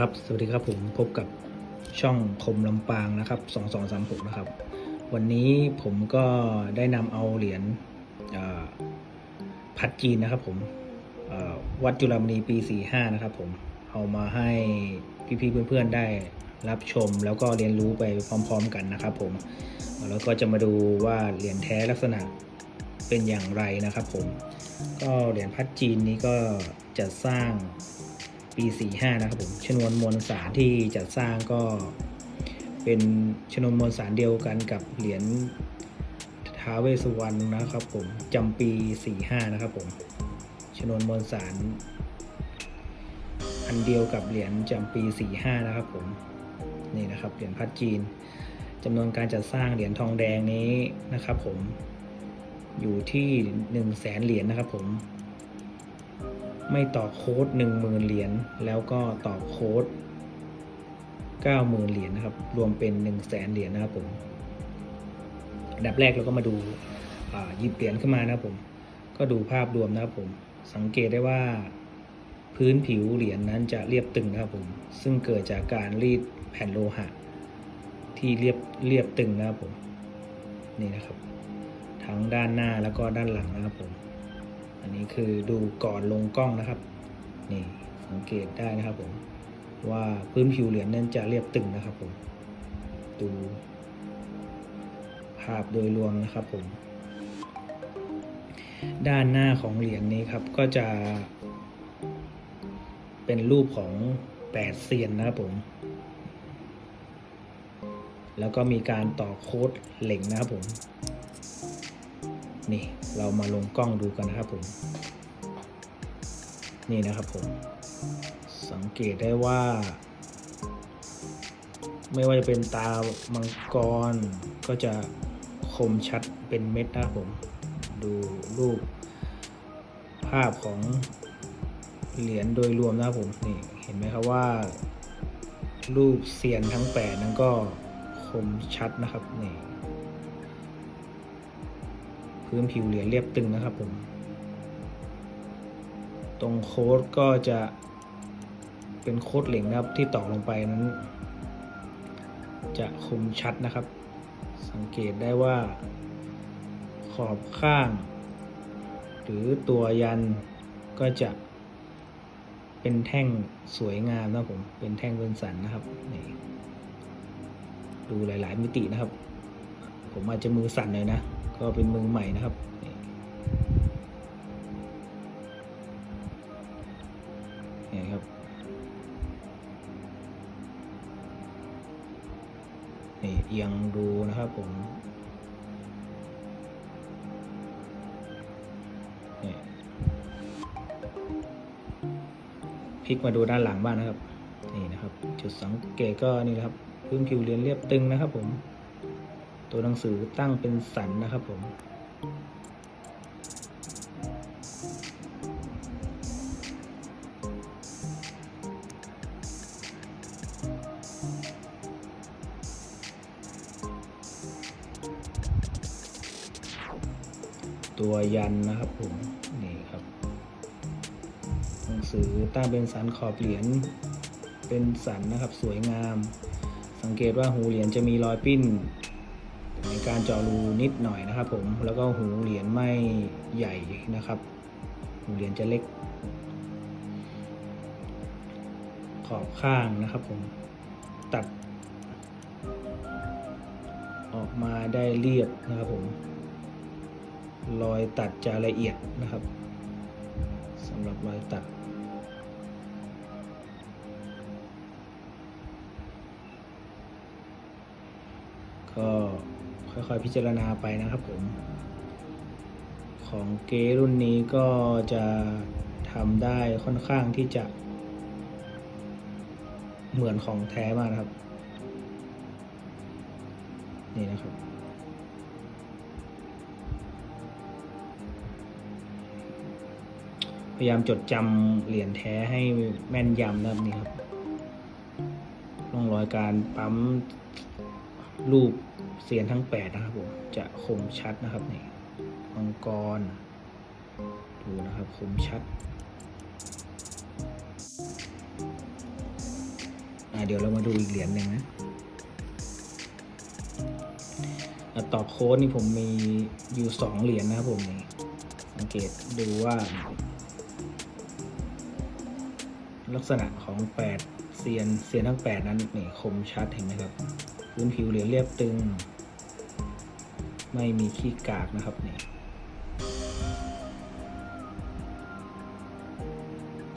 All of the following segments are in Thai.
ครับ สวัสดีครับผมพบกับช่องคมลำปางนะครับ2236นะครับ วันนี้ผมก็ได้นำเอาเหรียญพัดจีนนะครับผมวัดจุฬามณีปี45นะครับผม เอามาให้พี่ๆเพื่อนๆได้รับชมแล้วก็เรียนรู้ไปพร้อมๆกันนะครับผม แล้วก็จะมาดูว่าเหรียญแท้ลักษณะเป็นอย่างไรนะครับผม ก็เหรียญพัดจีนนี้ก็จะสร้าง ปี 45 นะครับผมชนวนมวลสารที่จัดสร้างก็เป็นชนวนมวลสารเดียวกันกับเหรียญท้าเวสุวรรณนะครับผมจำปี 45 นะครับผมชนวนมวลสารอันเดียวกับเหรียญจำปี 45 นะครับผมนี่นะครับเหรียญพัดจีนจำนวนการจัดสร้างเหรียญทองแดงนี้นะครับผมอยู่ที่1นึ่งแสนเหรียญนะครับผม ไม่ต่อโค้ด1 0,000 เหรียญแล้วก็ต่อโค้ด90,000 เหรียญนะครับ รวมเป็น 1 0 0 0 0แสนเหรียญนะครับผมอันดับแรกเราก็มาดูหยิบเหรียญขึ้นมานะครับผม ก็ดูภาพรวมนะครับผม สังเกตได้ว่าพื้นผิวเหรียญนั้นจะเรียบตึงนะครับผม ซึ่งเกิดจากการรีดแผ่นโลหะ ที่เรียบเรียบตึงนะครับผม นี่นะครับ ทั้งด้านหน้าแล้วก็ด้านหลังนะครับผม อันนี้คือดูก่อนลงกล้องนะครับ นี่สังเกตได้นะครับผมว่าพื้นผิวเหรียญนั้นจะเรียบตึงนะครับผมดูภาพโดยรวมนะครับผม ด้านหน้าของเหรียญนี้ครับก็จะเป็นรูปของแปดเซียนนะครับผม แล้วก็มีการต่อโค้ดเหล็กนะครับผม นี่เรามาลงกล้องดูกันนะครับผมนี่นะครับผมสังเกตได้ว่า ไม่ว่าจะเป็นตามังกรก็จะคมชัดเป็นเม็ดนะครับผม ดูรูปภาพของเหรียญโดยรวมนะครับผมนี่เห็นไหมครับว่า รูปเซียนทั้งแปดนั้นก็คมชัดนะครับนี่ พื้นผิวเหรียญเรียบตึงนะครับผม ตรงโค้ดก็จะเป็นโค้ดเหล็กนะครับที่ต่อลงไปนั้น จะคมชัดนะครับ สังเกตได้ว่า ขอบข้าง หรือตัวยันก็จะเป็นแท่งสวยงามนะครับผม เป็นแท่งเป็นสันนะครับนี่ดูหลาย ๆ มิตินะครับ ผมอาจจะมือสั่นเลยนะ ก็เป็นเมืองใหม่นะครับนี่ครับนี่เอียงดูนะครับผมนี่พลิกมาดูด้านหลังบ้างนะครับ นี่นะครับ จุดสังเกตก็นี่นะครับพื้นผิวเรียนเรียบตึงนะครับผม ตัวหนังสือตั้งเป็นสันนะครับผม ตัวยันนะครับผม นี่ครับ หนังสือตั้งเป็นสันขอบเหรียญเป็นสันนะครับสวยงาม สังเกตว่าหูเหรียญจะมีรอยปิ้น ในการเจาะรูนิดหน่อยนะครับ ผมแล้วก็หูเหรียญไม่ใหญ่นะครับหูเหรียญจะเล็ก ขอบข้างนะครับ ผมตัด ออกมาได้เรียบนะครับ ผมรอยตัดจะละเอียดนะครับสำหรับรอยตัดก็ ค่อยๆพิจารณาไปนะครับผม ของเกรุ่นนี้ก็จะทำได้ค่อนข้างที่จะ เหมือนของแท้มากนะครับ นี่นะครับพยายามจดจำเหรียญแท้ให้แม่นยำนะครับนี่ครับร่องรอยการปั๊มรูป เสียนทั้งแปดนะครับผมจะคมชัดนะครับนี่มังกร ดูนะครับคมชัดเดี๋ยวเรามาดูอีกเหรียญหนึ่งนะต่อโค้ดนี่ผมมีอยู่สองเหรียญนะครับผมนี่สังเกตดูว่า ลักษณะของแปดเซียนเซียนทั้งแปดนั้นนี่คมชัดเห็นไหมครับ พื้นผิวเหรียญเรียบตึง ไม่มีขี้กากนะครับนี่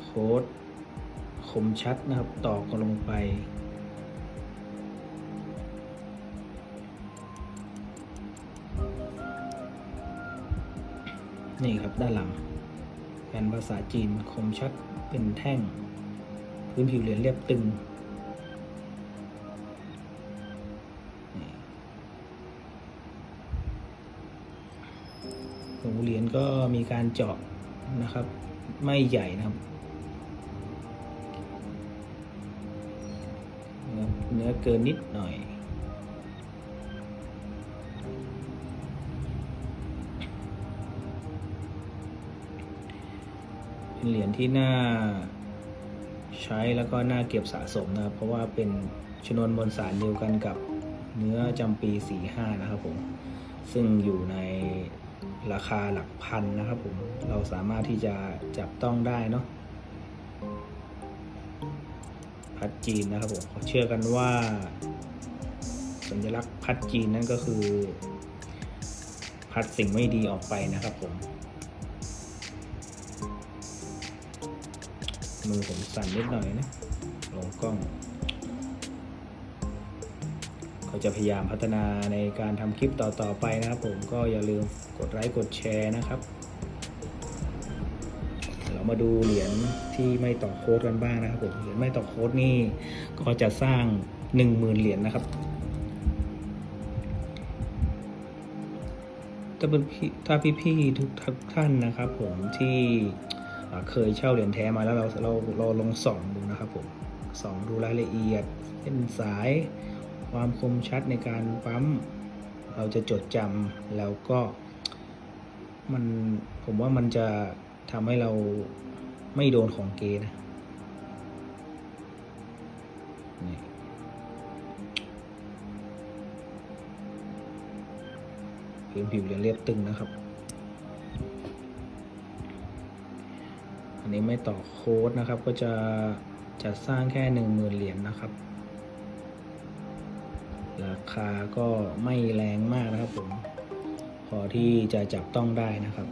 โค้ดคมชัดนะครับตอกลงไป นี่ครับด้านหลังแผ่นภาษาจีนคมชัดเป็นแท่ง พื้นผิวเหรียญเรียบตึง หูเหรียญก็มีการเจาะนะครับ ไม่ใหญ่นะครับเนื้อเกินนิดหน่อยเป็นเหรียญที่น่าใช้แล้วก็น่าเก็บสะสมนะครับ เพราะว่าเป็นชนวนมวลสารเดียวกันกับเนื้อจำปี 45 นะครับผม ซึ่งอยู่ใน ราคาหลักพันนะครับผม เราสามารถที่จะจับต้องได้เนาะพัดจีนนะครับผมเขาเชื่อกันว่า สัญลักษณ์พัดจีนนั่นก็คือ พัดสิ่งไม่ดีออกไปนะครับผม มือผมสั่นนิดหน่อยนะลงกล้อง เขาจะพยายามพัฒนาในการทำคลิปต่อๆไปนะครับ ผมก็อย่าลืมกดไลค์กดแชร์นะครับ เรามาดูเหรียญที่ไม่ต่อโค้ดกันบ้างนะครับผมเหรียญไม่ต่อโค้ดนี่ก็จะสร้าง 10,000 เหรียญนะครับถ้าเป็นพี่ถ้าพี่ๆทุกท่านนะครับ ผมที่เคยเช่าเหรียญแท้มาแล้วเราเราเราลองส่องดูนะครับผมส่องดูรายละเอียดเส้นสาย ความคมชัดในการปั๊ม เราจะจดจำแล้วก็มันผมว่ามันจะทำให้เราไม่โดนของเกนะพื้นผิวเรียญเรียบตึงนะครับ อันนี้ไม่ต่อโค้ดนะครับ ก็จะจะสร้างแค่หนึ่งหมื่นเหรียญนะครับ ราคาก็ไม่แรงมากนะครับผมพอที่จะจับต้องได้นะครับ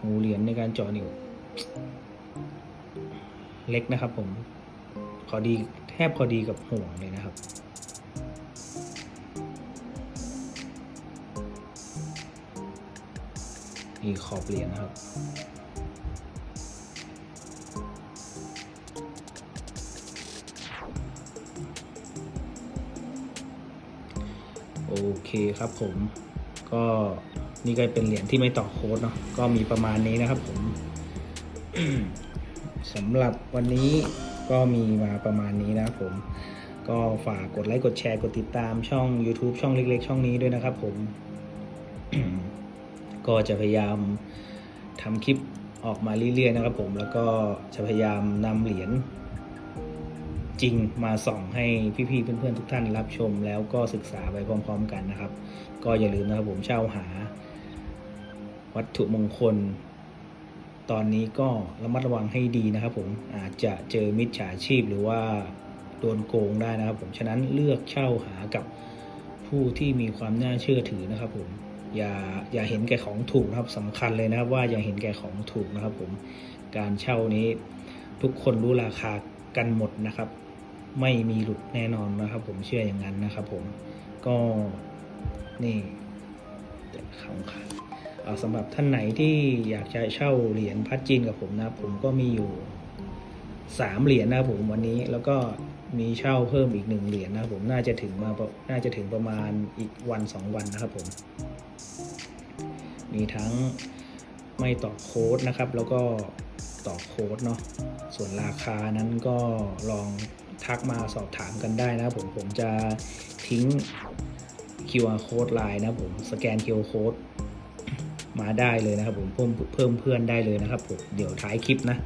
หูเหรียญในการเจาะนิ้วเล็กนะครับผมพอดีแทบพอดีกับห่วงเลยนะครับนี่ขอบเหรียญนะครับ คครับผมก็นี่ก็เป็นเหรียญที่ไม่ต่อโค้ดเนาะก็มีประมาณนี้นะครับผมสำหรับวันนี้ก็มีมาประมาณนี้นะครับผม ก็ฝากกดไลค์กดแชร์กดติดตามช่อง YouTube ช่องเล็ก ๆ ช่องนี้ด้วยนะครับผม ก็จะพยายามทำคลิปออกมาเรื่อยๆนะครับผมแล้วก็จะพยายามนำเหรียญ จริงมาส่องให้พี่ๆเพื่อนๆทุกท่านรับชม แล้วก็ศึกษาไปพร้อม ๆ กันนะครับ ก็อย่าลืมนะครับผมเช่าหา วัตถุมงคล ตอนนี้ก็ระมัดระวังให้ดีนะครับผมอาจจะเจอมิจฉาชีพหรือว่าโดนโกงได้นะครับผมฉะนั้นเลือกเช่าหากับผู้ที่มีความน่าเชื่อถือนะครับผมอย่าอย่าเห็นแก่ของถูกนะครับสำคัญเลยนะครับว่าอย่าเห็นแก่ของถูกนะครับผมการเช่านี้ทุกคนรู้ราคากันหมดนะครับ ไม่มีหลุดแน่นอนนะครับ ผมเชื่ออย่างนั้นนะครับ ผมก็นี่ของค่ะเอาสำหรับท่านไหนที่อยากจะเช่าเหรียญพัดจีนกับผมนะผมก็มีอยู่สามเหรียญนะผมวันนี้แล้วก็มีเช่าเพิ่มอีกหนึ่งเหรียญนะผมน่าจะถึงมาประน่าจะถึงประมาณอีกวันสองวันนะครับผม มีทั้งไม่ต่อโค้ดนะครับ แล้วก็ ต่อโค้ดเนาะส่วนราคานั้นก็ลองทักมาสอบถามกันได้นะผมผมจะทิ้ง QR code ไลน์นะผมสแกน QR code มาได้เลยนะครับผมเพิ่มเพิ่มเพื่อนได้เลยนะครับผมเดี๋ยวท้ายคลิปนะ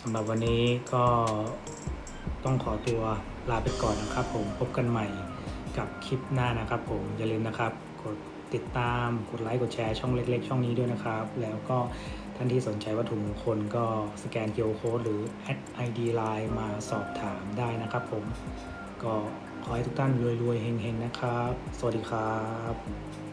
สำหรับวันนี้ก็ต้องขอตัวลาไปก่อนนะครับผมพบกันใหม่กับคลิปหน้านะครับผมอย่าลืมนะครับ กดติดตามกดไลค์กดแชร์ช่องเล็ก ๆ ช่องนี้ด้วยนะครับ แล้วก็ ท่านที่สนใจวัตถุมงคลก็สแกน QR Code หรือ add ID Line มาสอบถามได้นะครับผม ก็ขอให้ทุกท่านรวยๆเฮงๆนะครับ สวัสดีครับ